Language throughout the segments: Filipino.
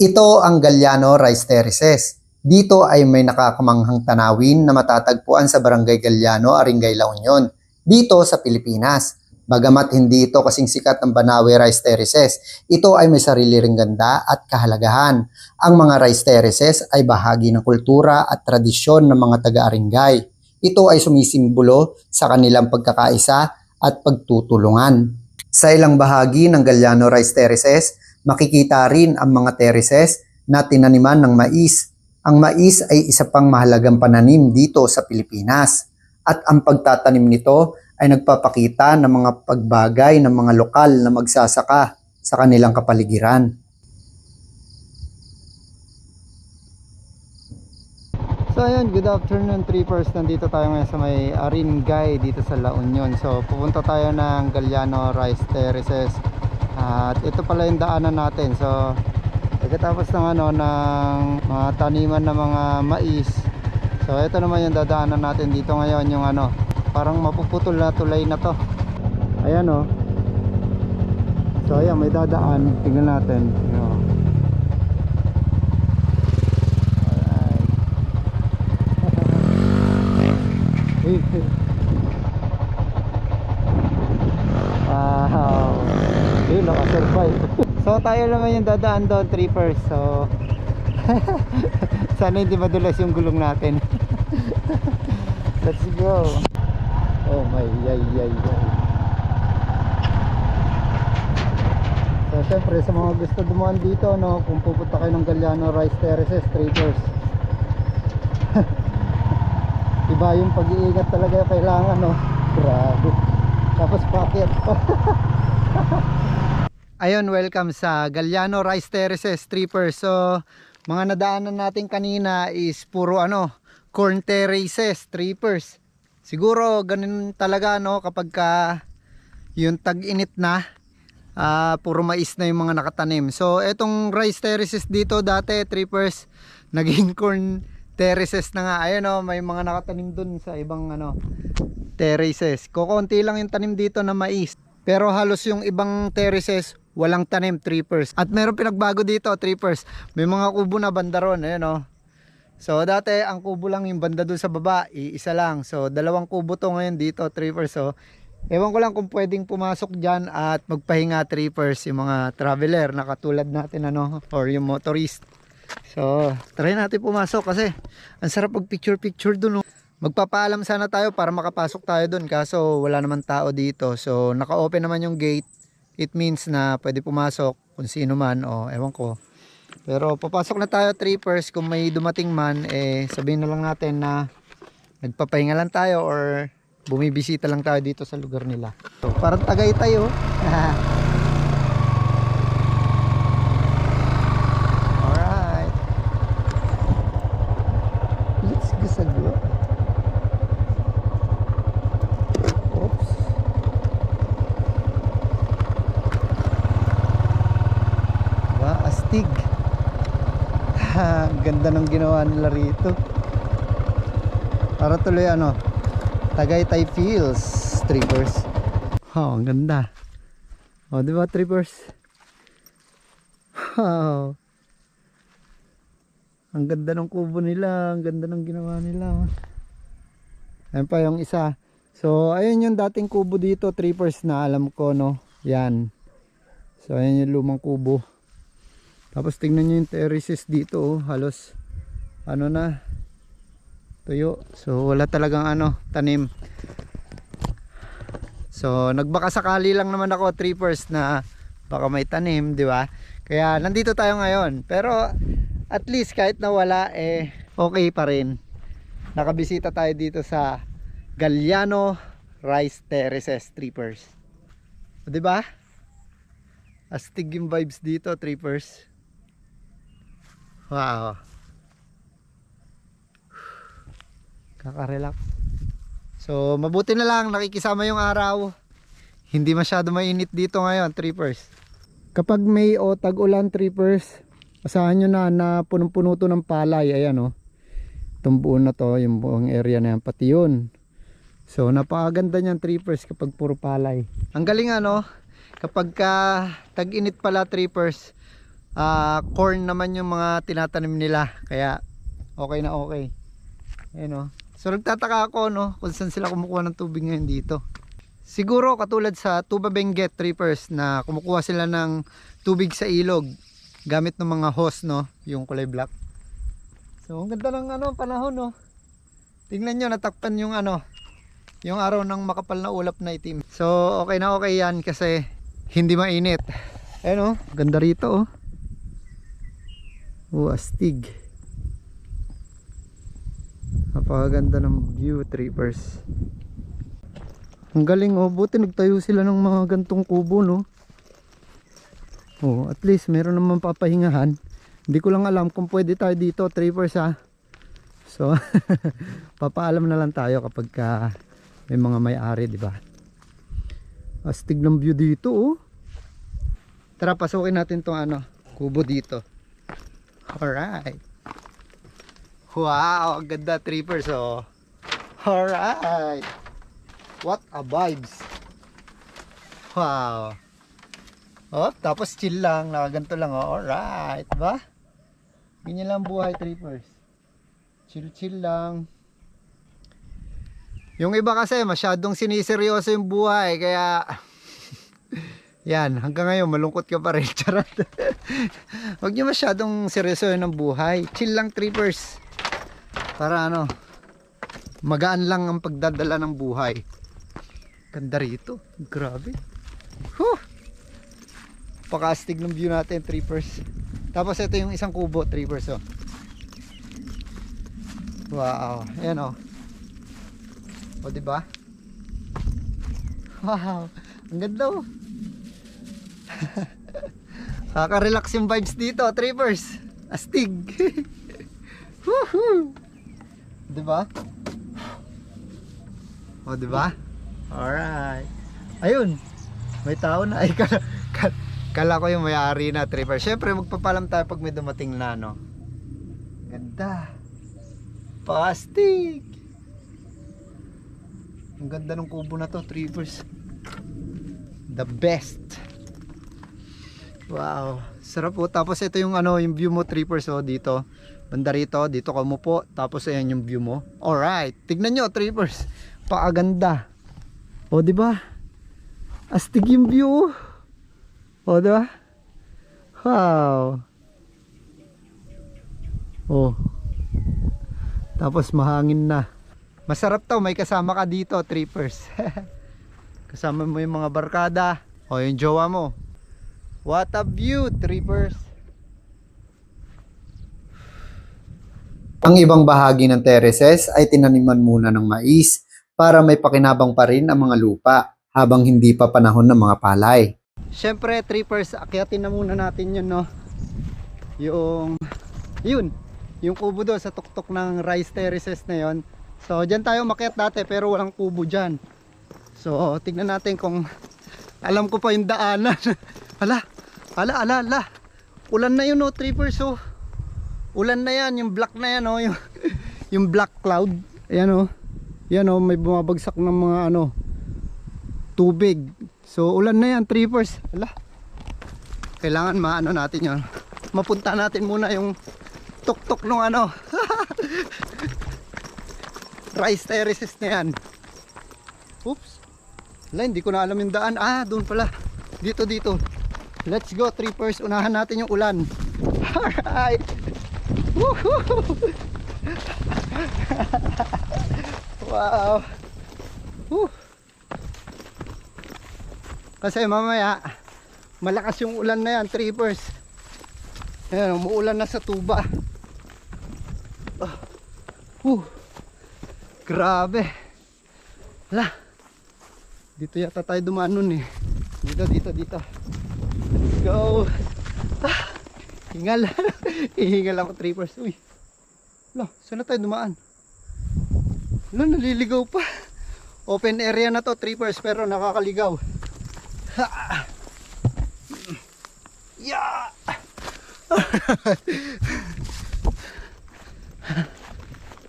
Ito ang Galliano Rice Terraces. Dito ay may nakakamanghang tanawin na matatagpuan sa Barangay Galliano, Aringay, La Union, dito sa Pilipinas. Bagamat hindi ito kasing sikat ng Banawe Rice Terraces, ito ay may sarili ring ganda at kahalagahan. Ang mga rice terraces ay bahagi ng kultura at tradisyon ng mga taga-Aringay. Ito ay sumisimbolo sa kanilang pagkakaisa at pagtutulungan. Sa ilang bahagi ng Galliano Rice Terraces, makikita rin ang mga terraces na tinaniman ng mais. Ang mais ay isa pang mahalagang pananim dito sa Pilipinas. At ang pagtatanim nito ay nagpapakita ng mga pagbagay ng mga lokal na magsasaka sa kanilang kapaligiran. So ayun, good afternoon trippers. Nandito tayo ngayon sa may Aringay dito sa La Union. So pupunta tayo ng Galliano Rice Terraces. At ito pala yung daanan natin. So pagkatapos ng ano ng mga taniman ng mga mais. So ito naman yung dadaanan natin dito ngayon yung ano, parang mapuputol na tulay na to. Ayan oh. So ayan, may dadaan. Tingnan natin. Oh. Alright. wow. Yun, nakasurvive. so tayo naman yung dadaan doon, trippers. So, sana hindi madulas yung gulong natin. Let's go. Oh my, yay, yay, yay. So, syempre, sa mga gusto dumaan dito, no, kung pupunta kayo ng Galliano Rice Terraces, trippers. Iba yung pag-iingat talaga yung kailangan, no. Grabe. Tapos packet. Ayun, welcome sa Galliano Rice Terraces, trippers. So, mga nadaanan natin kanina is puro ano, corn terraces, trippers. Siguro ganun talaga no kapag ka yung tag-init na, ah, puro mais na yung mga nakatanim. So, etong rice terraces dito dati, trippers, naging corn terraces na nga. Ayun oh, may mga nakatanim dun sa ibang ano, terraces. Kokonti lang yung tanim dito na mais. Pero halos yung ibang terraces, walang tanim, trippers. At meron pinagbago dito, trippers. May mga kubo na banda ron, ayun oh. So dati ang kubo lang yung banda doon sa baba, iisa lang. So dalawang kubo to ngayon dito, trippers. So ewan ko lang kung pwedeng pumasok dyan at magpahinga trippers yung mga traveler na katulad natin ano, or yung motorist. So try natin pumasok kasi ang sarap pag picture picture doon. Oh. Magpapaalam sana tayo para makapasok tayo doon kaso wala naman tao dito. So naka-open naman yung gate. It means na pwede pumasok kung sino man o ewan ko. Pero papasok na tayo trippers kung may dumating man eh sabihin na lang natin na nagpapahinga lang tayo or bumibisita lang tayo dito sa lugar nila. So parang tagay tayo. Alright. Let's go sa glo. Oops. Diba? Astig. Ang ganda ng ginawa nila rito. Para tuloy ano, Tagaytay Feels Trippers. Oh, ang ganda. Oh, di ba Trippers? Wow. Ang ganda ng kubo nila, ang ganda ng ginawa nila. Ayan pa yung isa. So, ayun yung dating kubo dito, trippers na alam ko, no. Yan. So, ayan yung lumang kubo. Tapos tingnan nyo yung terraces dito, oh. halos ano na tuyo. So, wala talagang ano, tanim. So, nagbaka sakali lang naman ako, trippers, na baka may tanim, di ba? Kaya nandito tayo ngayon. Pero at least kahit nawala eh okay pa rin. Nakabisita tayo dito sa Galliano Rice Terraces Trippers. O, 'Di ba? Astig yung vibes dito, trippers. Wow. Kaka-relax. So, mabuti na lang nakikisama yung araw. Hindi masyado mainit dito ngayon, trippers. Kapag may o tag-ulan, trippers, asahan nyo na na punong-puno to ng palay. Ayan o. Oh. Itong buo na to, yung buong area na yan, pati yun. So, napakaganda niyan, trippers, kapag puro palay. Ang galing ano, kapag ka tag-init pala, trippers, ah, corn naman yung mga tinatanim nila. Kaya okay na okay. Ayun oh. So nagtataka ako no kung saan sila kumukuha ng tubig ngayon dito. Siguro katulad sa Tuba Benguet Trippers na kumukuha sila ng tubig sa ilog gamit ng mga hose no, yung kulay black. So ang ganda ng ano panahon no. Tingnan nyo natakpan yung ano, yung araw ng makapal na ulap na itim. So okay na okay yan kasi hindi mainit. Ayun oh, ganda rito oh. Oh, astig. Napakaganda ng view, trippers. Ang galing oh, buti nagtayo sila ng mga gantong kubo no. Oh, at least meron naman papahingahan. Hindi ko lang alam kung pwede tayo dito, trippers ha. So, papaalam na lang tayo kapag ka may mga may-ari, di ba? Astig ng view dito oh. Tara, pasukin natin tong ano, kubo dito. Alright. Wow, ganda trippers oh. Alright. What a vibes. Wow. Oh, tapos chill lang, nakaganto lang oh. Alright, ba? Ganyan lang buhay trippers. Chill chill lang. Yung iba kasi masyadong siniseryoso yung buhay kaya yan, hanggang ngayon malungkot ka pa rin. Charot. Huwag niyo masyadong seryoso ng buhay. Chill lang trippers. Para ano, magaan lang ang pagdadala ng buhay. Ganda rito. Grabe. Huh! Pakastig ng view natin, trippers. Tapos ito yung isang kubo, trippers. Oh. Wow. Ayan oh. O, diba? Wow. Ang ganda oh. Kaka-relax yung vibes dito, trippers. Astig. Woohoo! 'Di ba? O, 'di ba? Alright. Ayun. May tao na. Ay, kala, kala, kala ko yung may-ari na tripper. Siyempre, magpapalam tayo pag may dumating na, no? Ganda. Pastig. Ang ganda ng kubo na to, trippers. The best. Wow. Sarap po. Tapos ito yung ano, yung view mo, trippers, oh, dito. Banda rito, dito ka umupo. Tapos ayan yung view mo. Alright. Tignan nyo, trippers. Paaganda. O, ba? Astig yung view. O, ba? Wow. Oh. Tapos mahangin na. Masarap to, may kasama ka dito, trippers. kasama mo yung mga barkada. O, yung jowa mo. What a view, trippers. Ang ibang bahagi ng terraces ay tinaniman muna ng mais para may pakinabang pa rin ang mga lupa habang hindi pa panahon ng mga palay. Siyempre, trippers, akyatin na muna natin yun, no? Yung, yun, yung kubo doon sa tuktok ng rice terraces na yon. So, dyan tayo makyat dati pero walang kubo dyan. So, tignan natin kung alam ko pa yung daanan. ala, ala, ala, ala. Ulan na yun, no, trippers, oh. Ulan na yan, yung black na yan, oh. Yung, yung black cloud. Ayan, oh. Yan, oh, may bumabagsak ng mga, ano, tubig. So, ulan na yan, trippers. Ala. Kailangan maano natin yon. Mapunta natin muna yung tuktok nung ano. Rice terraces na yan. Oops. Wala, hindi ko na alam yung daan. Ah, doon pala. Dito, dito. Let's go, trippers. Unahan natin yung ulan. Alright. Wow. Woo. Kasi mamaya, malakas yung ulan na yan, trippers. Ayan, umuulan na sa tuba. Ah. Woo. Grabe. Hala. Dito yata tayo dumaan nun eh. Dito, dito, dito. Let's go. Ah. Hingal. Hihingal ako trippers. Uy. Hala, saan na tayo dumaan? Hala, naliligaw pa. Open area na to, trippers, pero nakakaligaw. Ha. Yeah.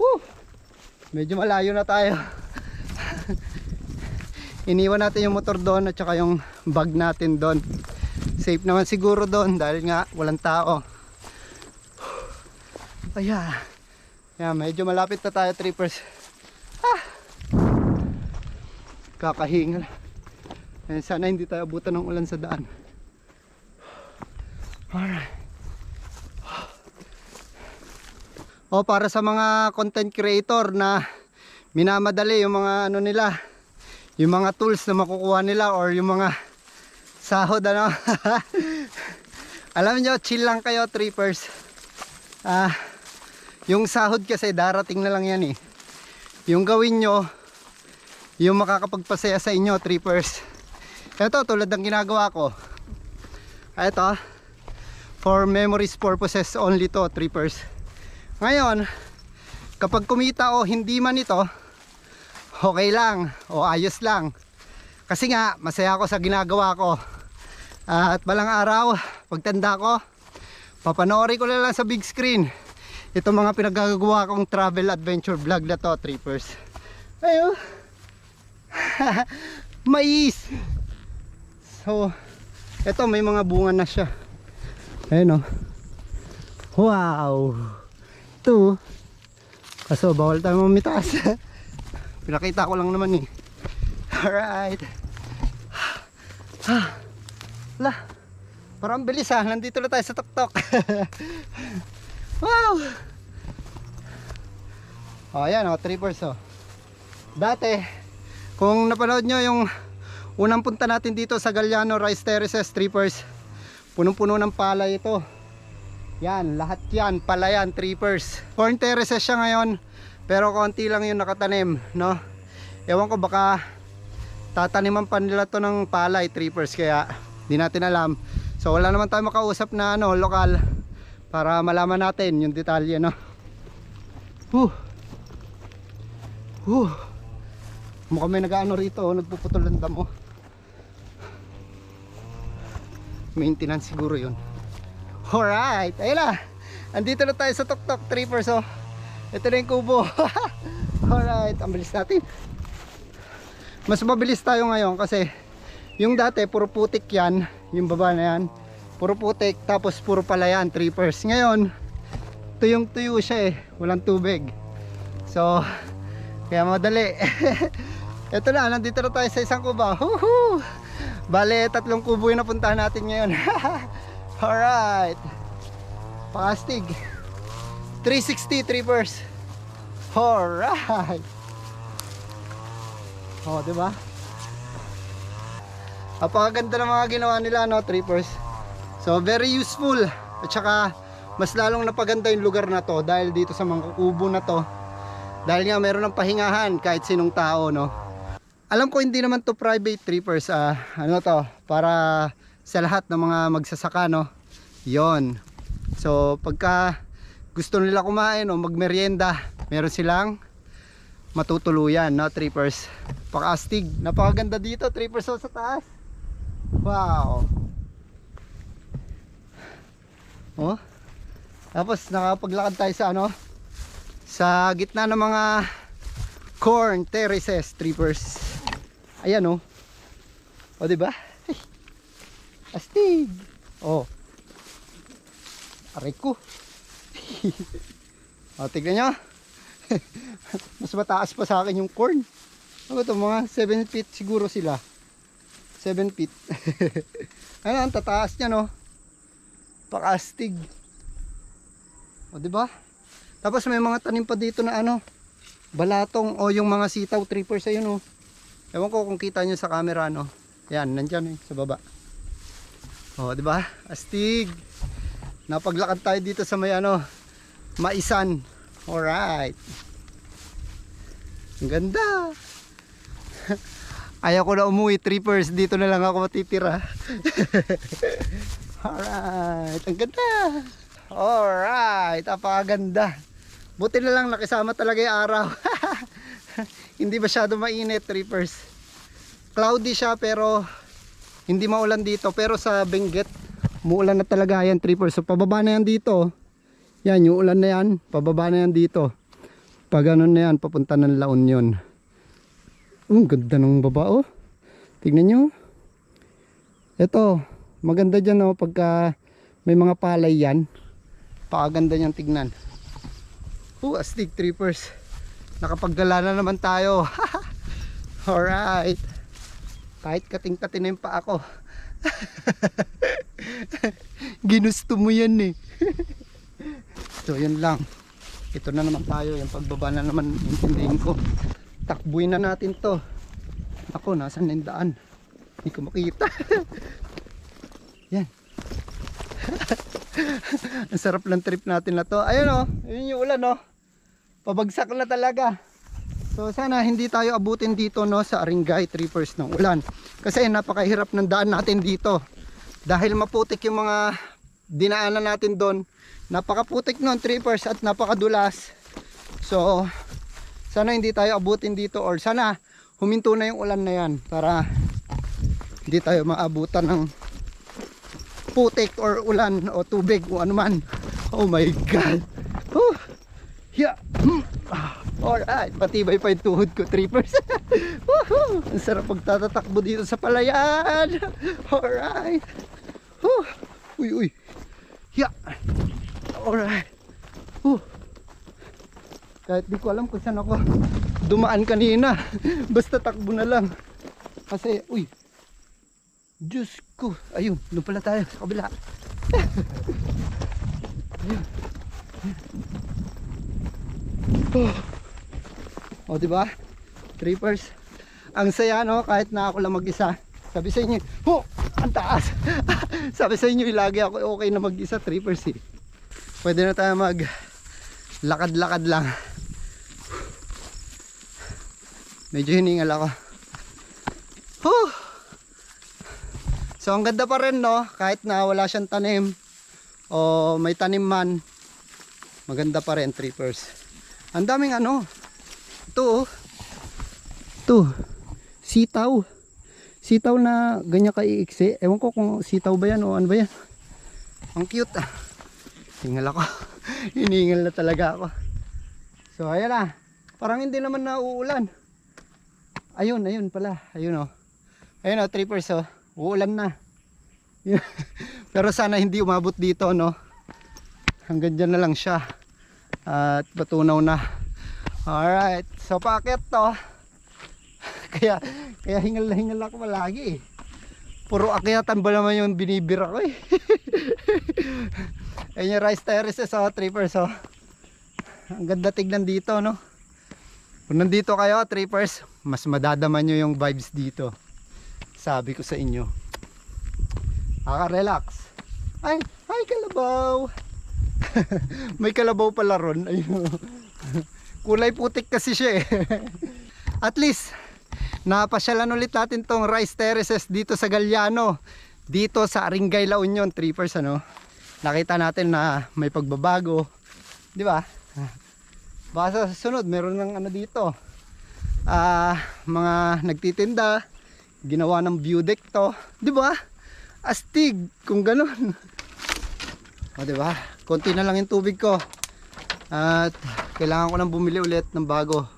Woo. Medyo malayo na tayo. Iniwan natin yung motor doon at saka yung bag natin doon. Safe naman siguro doon dahil nga walang tao. Ayan. Ayan, medyo malapit na tayo, trippers. Ah! Kakahingal. Ayan, sana hindi tayo abutan ng ulan sa daan. Alright. O para sa mga content creator na minamadali yung mga ano nila, yung mga tools na makukuha nila or yung mga sahod ano. Alam nyo, chill lang kayo trippers. Ah, yung sahod kasi darating na lang yan eh. Yung gawin nyo, yung makakapagpasaya sa inyo trippers. Ito tulad ng ginagawa ko. Ito, for memories purposes only to trippers. Ngayon, kapag kumita o hindi man ito, okay lang o ayos lang. Kasi nga, masaya ako sa ginagawa ko. Ah, at balang araw, pagtanda ko, papanoorin ko na lang sa big screen itong mga pinagagawa kong travel adventure vlog na to, trippers. Ayo. Mais. So, eto may mga bunga na siya. Ayun oh. Wow. Ito. Kaso bawal tayo mamitas. Pinakita ko lang naman eh. Alright. Ah. La. Parang bilis ah. Nandito na tayo sa tuktok. wow. Oh, ayan oh, trippers oh. Dati, kung napanood nyo yung unang punta natin dito sa Galliano Rice Terraces trippers, punong-puno ng palay ito. Yan, lahat yan, palayan, trippers. Corn terraces siya ngayon, pero konti lang yung nakatanim, no? Ewan ko baka tataniman pa nila to ng palay, trippers, kaya di natin alam. So wala naman tayo makausap na ano, lokal para malaman natin yung detalye, no? Huh. Huh. Mukhang may nag-ano rito, oh, nagpuputol ng damo. Maintenance siguro yun. Alright, ayun na. Andito na tayo sa tuktok, trippers oh. Ito na yung kubo. Alright, ang bilis natin. Mas mabilis tayo ngayon kasi yung dati puro putik yan, yung baba na yan. Puro putik, tapos puro palayan, trippers. Ngayon, tuyong tuyo siya eh, walang tubig. So, kaya madali. Ito na, nandito na tayo sa isang kuba. Woohoo! Bale, tatlong kubo yung napuntahan natin ngayon. Alright. Pakastig. 360 trippers. Alright. Oh, di ba? Napakaganda ng mga ginawa nila, no, trippers. So, very useful. At saka, mas lalong napaganda yung lugar na to dahil dito sa mga kubo na to. Dahil nga meron ng pahingahan kahit sinong tao, no. Alam ko hindi naman to private trippers, ah, ano to, para sa lahat ng mga magsasaka, no. Yon. So, pagka gusto nila kumain o magmerienda, meron silang matutuluyan, no, trippers. Pakastig. Napakaganda dito, trippers oh, sa taas. Wow. Oh. Tapos nakapaglakad tayo sa ano? Sa gitna ng mga corn terraces, trippers. Ayan oh. O di ba? Astig. Oh. Aray ko. o tignan nyo. Mas mataas pa sa akin yung corn. Ano to mga 7 feet siguro sila. 7 feet. ano ang tataas niya no? Pakastig. O ba? Tapos may mga tanim pa dito na ano, balatong o yung mga sitaw trippers ayun oh. Ewan ko kung kita nyo sa camera no. Yan, nandiyan eh, sa baba. O, di ba? Astig. Napaglakad tayo dito sa may ano, maisan. Alright. Ang ganda. Ayaw ko na umuwi, trippers. Dito na lang ako matitira. Alright. Ang ganda. Alright. Apakaganda. Buti na lang nakisama talaga yung araw. hindi masyado mainit, trippers. Cloudy siya pero hindi maulan dito. Pero sa Benguet, muulan na talaga yan, trippers. So pababa na yan dito. Yan, yung ulan na yan. Pababa na yan dito. Pag ano na yan, papunta ng La Union. Oh, ganda ng baba oh. Tignan nyo. Ito, Maganda dyan oh, pagka may mga palay yan. Pakaganda niyang tignan. Oh, astig trippers. Nakapaggala na naman tayo. Alright. Kahit kating-katin na yung pa ako. Ginusto mo yan eh. so yun lang. Ito na naman tayo. Yung pagbaba na naman intindihin ko. Takbuin na natin to. Ako, nasan na yung daan? Hindi ko makita. yan. Ang sarap ng trip natin na to. Ayun oh, yun yung ulan oh. Pabagsak na talaga. So sana hindi tayo abutin dito no sa Aringay trippers ng ulan. Kasi napakahirap ng daan natin dito. Dahil maputik yung mga dinaanan natin doon. Napakaputik nun trippers at napakadulas. So sana hindi tayo abutin dito or sana huminto na yung ulan na yan para hindi tayo maabutan ng putik or ulan o tubig o ano man. Oh my God. Whew. Yeah. Hmm. Ah, Alright, patibay pa yung tuhod ko, trippers. Ang sarap pagtatatakbo dito sa palayan. Alright. Whew. Uy, uy. Yeah. Alright. Whew. Kahit di ko alam kung saan ako dumaan kanina. Basta takbo na lang. Kasi, uy. Diyos ko. Ayun, doon pala tayo sa kabila. O, di ba? Trippers. Ang saya, no? Kahit na ako lang mag-isa. Sabi sa inyo, ho! Ang taas! Sabi sa inyo, lagi ako okay na mag-isa, trippers eh. Pwede na tayo mag lakad-lakad lang. Medyo hiningal ako. Huh! So, ang ganda pa rin, no? Kahit na wala siyang tanim o may tanim man, maganda pa rin, trippers. Ang daming ano, ito oh. Ito. Sitaw. Sitaw na ganyan kaiiksi. Ewan ko kung sitaw ba yan o ano ba yan. Ang cute ah. Hingal ako. Hiningal na talaga ako. So ayan na. Parang hindi naman nauulan. Ayun, ayun pala. Ayun oh. Ayun oh, trippers oh. Uulan na. Pero sana hindi umabot dito no. Hanggang dyan na lang siya. At patunaw na. Alright, so packet to. kaya, kaya hingal na hingal ako malagi eh. Puro akyatan ba naman yung binibira ko eh. Ayun yung rice terraces oh, trippers oh. Ang ganda tignan dito no. Kung nandito kayo trippers, mas madadaman nyo yung vibes dito. Sabi ko sa inyo. Aka-relax. Ay, ay kalabaw. May kalabaw pala ron. Ayun. Kulay putik kasi siya eh. At least, napasyalan ulit natin tong rice terraces dito sa Galliano. Dito sa Aringay La Union, trippers ano. Nakita natin na may pagbabago. Di ba? Baka sa sunod, meron ng ano dito. Ah, mga nagtitinda, ginawa ng view deck to. Di ba? Astig, kung ganun. O, di ba? Konti na lang yung tubig ko. At kailangan ko nang bumili ulit ng bago.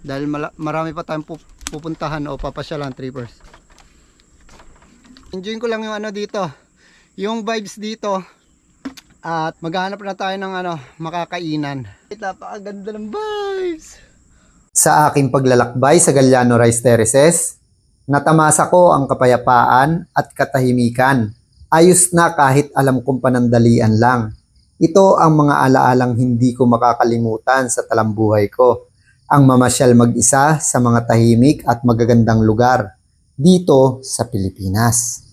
Dahil marami pa tayong pup- pupuntahan o papasyalan trippers. Enjoy ko lang yung ano dito. Yung vibes dito. At maghanap na tayo ng ano, makakainan. Napakaganda ng vibes. Sa aking paglalakbay sa Galliano Rice Terraces, natamasa ko ang kapayapaan at katahimikan. Ayos na kahit alam kong panandalian lang. Ito ang mga alaalang hindi ko makakalimutan sa talambuhay ko. Ang mamasyal mag-isa sa mga tahimik at magagandang lugar dito sa Pilipinas.